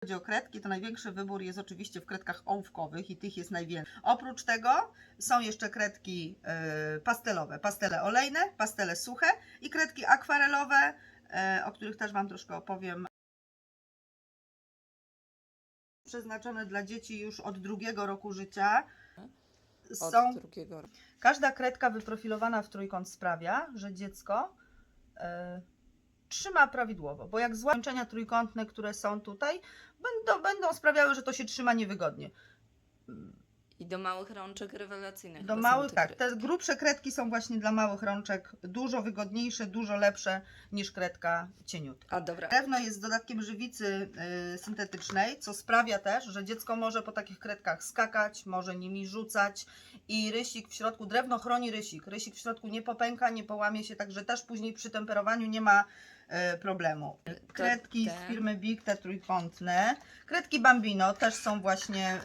chodzi o kredki, to największy wybór jest oczywiście w kredkach ołówkowych i tych jest najwięcej. Oprócz tego są jeszcze kredki e, pastelowe, pastele olejne, pastele suche i kredki akwarelowe, e, o których też Wam troszkę opowiem. Przeznaczone dla dzieci już od drugiego roku życia. Od Są drugiego. Każda kredka wyprofilowana w trójkąt sprawia, że dziecko e, trzyma prawidłowo, bo jak złączenia trójkątne, które są tutaj, będą, będą sprawiały, że to się trzyma niewygodnie. I do małych rączek rewelacyjnych. Do małych, tak, te grubsze kredki są właśnie dla małych rączek dużo wygodniejsze, dużo lepsze niż kredka cieniutka. A dobra. Drewno jest dodatkiem żywicy y, syntetycznej, co sprawia też, że dziecko może po takich kredkach skakać, może nimi rzucać i rysik w środku, drewno chroni rysik. Rysik w środku nie popęka, nie połamie się, także też później przy temperowaniu nie ma problemu. Kredki z firmy Big, te trójkątne. Kredki Bambino też są właśnie y,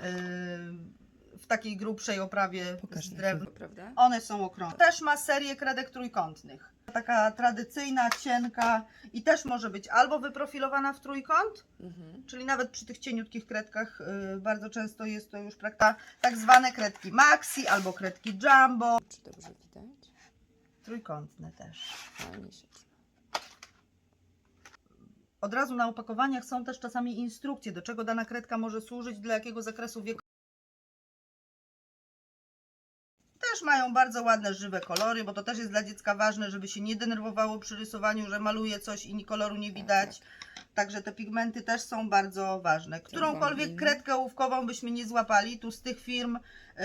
w takiej grubszej oprawie Pokaż z na drewna. One są okrągłe. Też ma serię kredek trójkątnych. Taka tradycyjna, cienka i też może być albo wyprofilowana w trójkąt, Mhm. czyli nawet przy tych cieniutkich kredkach y, bardzo często jest to już praktyka tak zwane kredki maxi albo kredki jumbo. Czy dobrze widać? Trójkątne też. Fajnie się. Od razu na opakowaniach są też czasami instrukcje, do czego dana kredka może służyć, dla jakiego zakresu wieku. Też mają bardzo ładne, żywe kolory, bo to też jest dla dziecka ważne, żeby się nie denerwowało przy rysowaniu, że maluje coś i koloru nie widać. Także te pigmenty też są bardzo ważne. Którąkolwiek kredkę ołówkową byśmy nie złapali, tu z tych firm,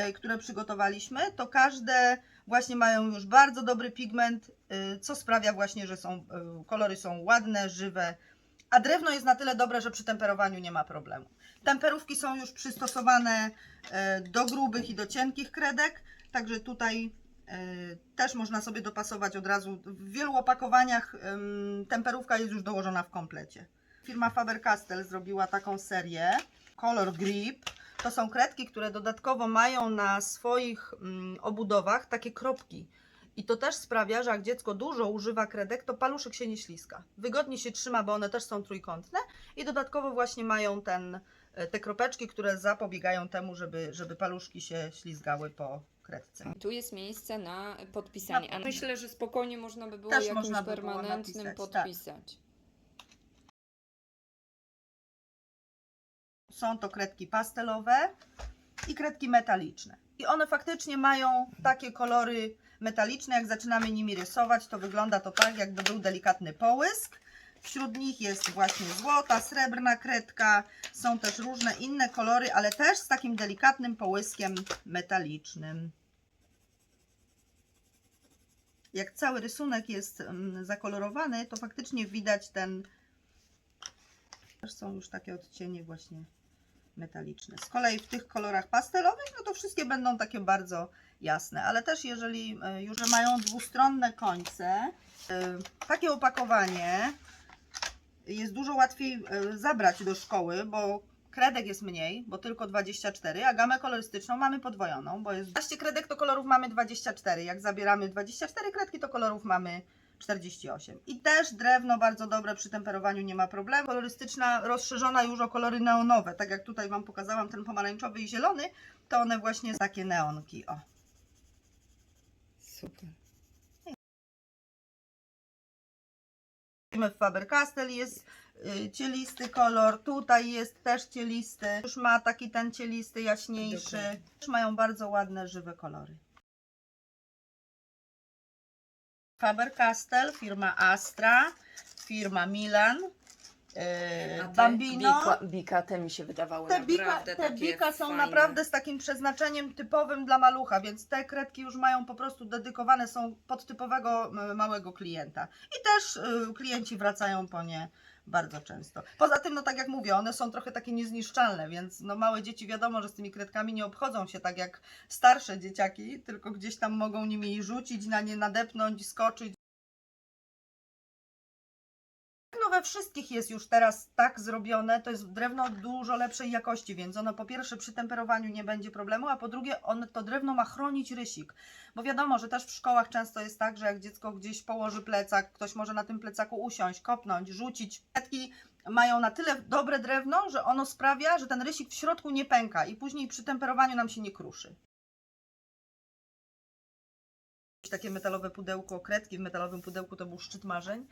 y, które przygotowaliśmy, to każde właśnie mają już bardzo dobry pigment, y, co sprawia właśnie, że są, y, kolory są ładne, żywe, a drewno jest na tyle dobre, że przy temperowaniu nie ma problemu. Temperówki są już przystosowane e, do grubych i do cienkich kredek, także tutaj e, też można sobie dopasować od razu. W wielu opakowaniach em, temperówka jest już dołożona w komplecie. Firma Faber-Castell zrobiła taką serię Color Grip. To są kredki, które dodatkowo mają na swoich mm, obudowach takie kropki. I to też sprawia, że jak dziecko dużo używa kredek, to paluszek się nie śliska. Wygodnie się trzyma, bo one też są trójkątne i dodatkowo właśnie mają ten, e, te kropeczki, które zapobiegają temu, żeby, żeby paluszki się ślizgały po kredce. Tu jest miejsce na podpisanie. Na A myślę, że spokojnie można by było Też jakimś można by było permanentnym napisać, tak. podpisać. Są to kredki pastelowe kredki metaliczne. I one faktycznie mają takie kolory metaliczne. Jak zaczynamy nimi rysować, to wygląda to tak, jakby był delikatny połysk. Wśród nich jest właśnie złota, srebrna kredka. Są też różne inne kolory, ale też z takim delikatnym połyskiem metalicznym. Jak cały rysunek jest mm, zakolorowany, to faktycznie widać ten. Też są już takie odcienie właśnie metaliczne. Z kolei w tych kolorach pastelowych, no to wszystkie będą takie bardzo jasne, ale też jeżeli e, już mają dwustronne końce, e, takie opakowanie jest dużo łatwiej e, zabrać do szkoły, bo kredek jest mniej, bo tylko 24, a gamę kolorystyczną mamy podwojoną, bo jest 12 kredek, to kolorów mamy 24. Jak zabieramy 24 kredki, to kolorów mamy 48. I też drewno bardzo dobre przy temperowaniu, nie ma problemu. Kolorystyczna rozszerzona już o kolory neonowe. Tak jak tutaj Wam pokazałam, ten pomarańczowy i zielony, to one właśnie takie neonki. O. Super. W Faber-Castell jest y, cielisty kolor, tutaj jest też cielisty. Już ma taki ten cielisty, jaśniejszy. Też mają bardzo ładne, żywe kolory. Faber-Castell, firma Astra, firma Milan, y, Bambino. Bika, bika te mi się wydawały Te bika, naprawdę te takie bika są fajne. naprawdę z takim przeznaczeniem typowym dla malucha, więc te kredki już mają po prostu dedykowane, są pod typowego m, małego klienta. I też y, klienci wracają po nie bardzo często. Poza tym, no tak jak mówię, one są trochę takie niezniszczalne, więc no małe dzieci wiadomo, że z tymi kredkami nie obchodzą się tak jak starsze dzieciaki, tylko gdzieś tam mogą nimi rzucić, na nie nadepnąć, skoczyć. Wszystkich jest już teraz tak zrobione, to jest drewno dużo lepszej jakości, więc ono po pierwsze przy temperowaniu nie będzie problemu, a po drugie on, to drewno ma chronić rysik. Bo wiadomo, że też w szkołach często jest tak, że jak dziecko gdzieś położy plecak, ktoś może na tym plecaku usiąść, kopnąć, rzucić. Kredki mają na tyle dobre drewno, że ono sprawia, że ten rysik w środku nie pęka i później przy temperowaniu nam się nie kruszy. Takie metalowe pudełko, kredki w metalowym pudełku to był szczyt marzeń.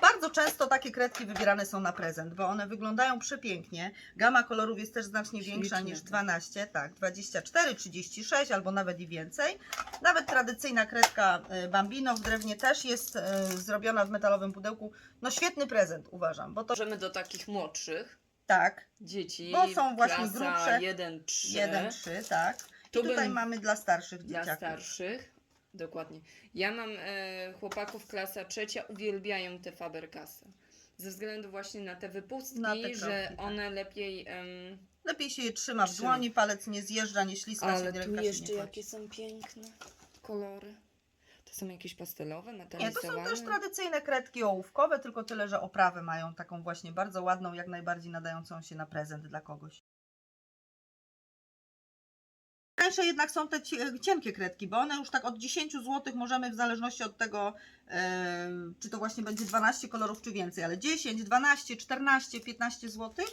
Bardzo często takie kredki wybierane są na prezent, bo one wyglądają przepięknie. Gama kolorów jest też znacznie większa niż 12, tak, 24, 36 albo nawet i więcej. Nawet tradycyjna kredka e, Bambino w drewnie też jest e, zrobiona w metalowym pudełku. No świetny prezent uważam, bo to Możemy do takich młodszych tak, dzieci. Bo są właśnie grubsze. 1-3. 1, 3, tak. I Tu tutaj bym- mamy dla starszych Dla dzieciaków. starszych. Dokładnie. Ja mam e, chłopaków klasa trzecia, uwielbiają te Faberkasy. Ze względu właśnie na te wypustki, Na te że kropki, tak. one lepiej. em, Lepiej się je trzyma w Trzyma. dłoni, palec nie zjeżdża, nie śliska się, ale tu jeszcze nie jakie są piękne kolory. To są jakieś pastelowe, Nie, to metalizowane? są też tradycyjne kredki ołówkowe, tylko tyle, że oprawę mają taką właśnie bardzo ładną, jak najbardziej nadającą się na prezent dla kogoś. Tańsze jednak są te cie- cienkie kredki, bo one już tak od 10 zł możemy w zależności od tego, e, czy to właśnie będzie 12 kolorów, czy więcej, ale 10, 12, 14, 15 zł